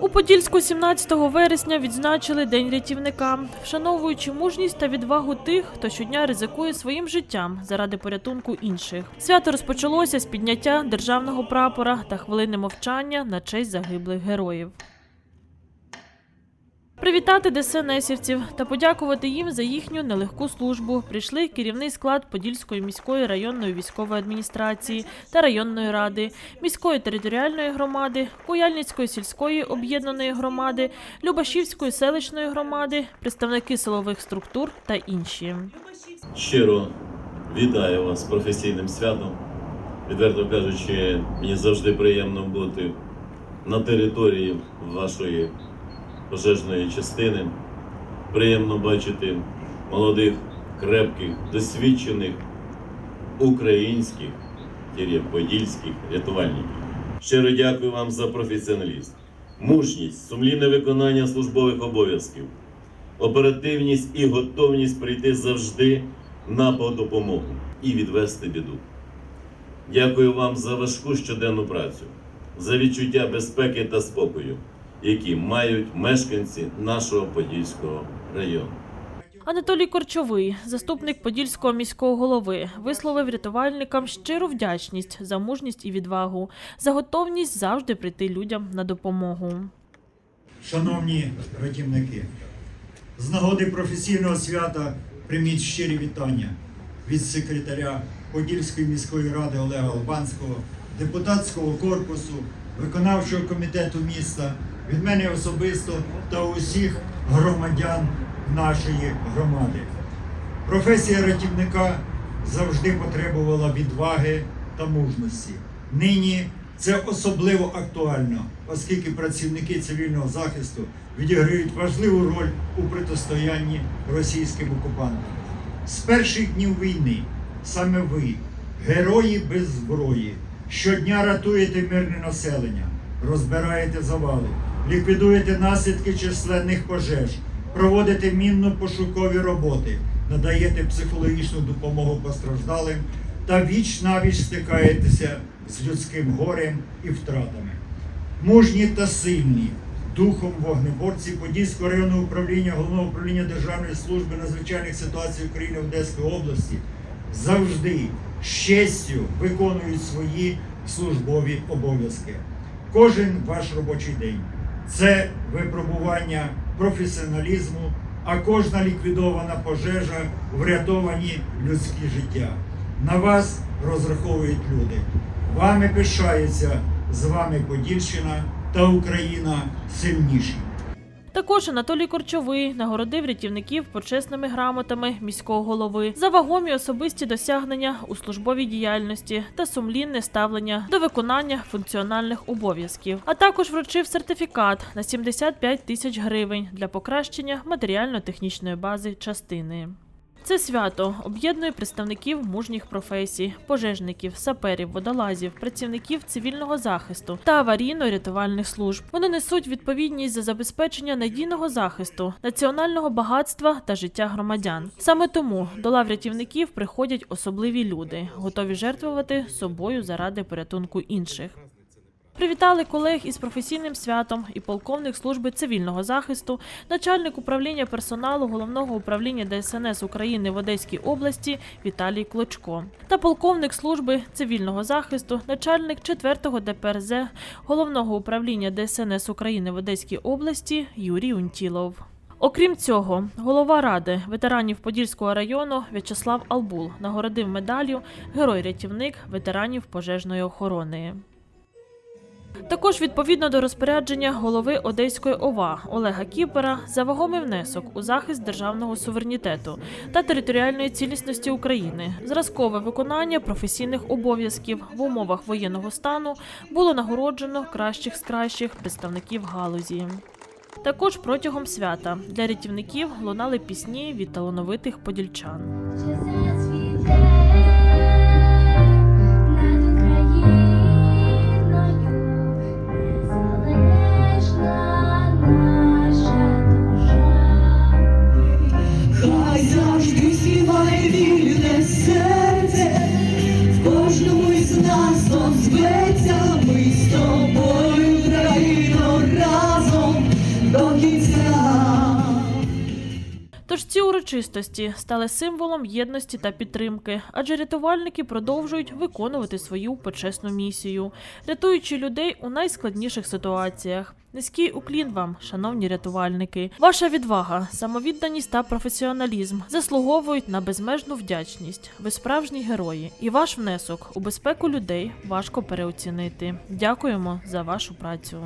У Подільську 17 вересня відзначили День рятівника, вшановуючи мужність та відвагу тих, хто щодня ризикує своїм життям заради порятунку інших. Свято розпочалося з підняття державного прапора та хвилини мовчання на честь загиблих героїв. Привітати ДСНСівців та подякувати їм за їхню нелегку службу. Прийшли керівний склад Подільської міської районної військової адміністрації та районної ради, міської територіальної громади, Куяльницької сільської об'єднаної громади, Любашівської селищної громади, представники силових структур та інші. Щиро вітаю вас з професійним святом. Відверто кажучи, мені завжди приємно бути на території вашої пожежної частини. Приємно бачити молодих, крепких, досвідчених українських, подільських рятувальників. Щиро дякую вам за професіоналізм, мужність, сумлінне виконання службових обов'язків оперативність і готовність прийти завжди на допомогу і відвести біду. Дякую вам за важку щоденну працю, за відчуття безпеки та спокою, які мають мешканці нашого Подільського району. Анатолій Корчовий, заступник Подільського міського голови, висловив рятувальникам щиру вдячність за мужність і відвагу, за готовність завжди прийти людям на допомогу. Шановні рятівники, з нагоди професійного свята прийміть щирі вітання від секретаря Подільської міської ради Олега Албанського, депутатського корпусу, виконавчого комітету міста, від мене особисто та усіх громадян нашої громади. Професія рятівника завжди потребувала відваги та мужності. Нині це особливо актуально, оскільки працівники цивільного захисту відіграють важливу роль у протистоянні російським окупантам. З перших днів війни саме ви, герої без зброї, щодня рятуєте мирне населення, розбираєте завали, ліквідуєте наслідки численних пожеж, проводите мінно-пошукові роботи, надаєте психологічну допомогу постраждалим та віч навіч стикаєтеся з людським горем і втратами. Мужні та сильні, духом вогнеборці Подільського районного управління Головного управління Державної служби надзвичайних ситуацій України в Одеської області завжди з честю виконують свої службові обов'язки. Кожен ваш робочий день це випробування професіоналізму, а кожна ліквідована пожежа врятовані людські життя. На вас розраховують люди. Вами пишається з вами Подільщина та Україна сильніші. Також Анатолій Корчовий нагородив рятівників почесними грамотами міського голови за вагомі особисті досягнення у службовій діяльності та сумлінне ставлення до виконання функціональних обов'язків, а також вручив сертифікат на 75 тисяч гривень для покращення матеріально-технічної бази частини. Це свято об'єднує представників мужніх професій, пожежників, саперів, водолазів, працівників цивільного захисту та аварійно-рятувальних служб. Вони несуть відповідність за забезпечення надійного захисту, національного багатства та життя громадян. Саме тому до лав рятівників приходять особливі люди, готові жертвувати собою заради порятунку інших. Привітали колег із професійним святом і полковник служби цивільного захисту, начальник управління персоналу головного управління ДСНС України в Одеській області Віталій Клочко та полковник служби цивільного захисту, начальник 4-го ДПРЗ головного управління ДСНС України в Одеській області Юрій Унтілов. Окрім цього, голова ради ветеранів Подільського району В'ячеслав Албул нагородив медаллю Герой-рятівник ветеранів пожежної охорони. Також відповідно до розпорядження голови Одеської ОВА Олега Кіпера за вагомий внесок у захист державного суверенітету та територіальної цілісності України, зразкове виконання професійних обов'язків в умовах воєнного стану було нагороджено кращих з кращих представників галузі. Також протягом свята для рятівників лунали пісні від талановитих подільчан. Урочистості стали символом єдності та підтримки, адже рятувальники продовжують виконувати свою почесну місію, рятуючи людей у найскладніших ситуаціях. Низький уклін вам, шановні рятувальники. Ваша відвага, самовідданість та професіоналізм заслуговують на безмежну вдячність. Ви справжні герої, і ваш внесок у безпеку людей важко переоцінити. Дякуємо за вашу працю.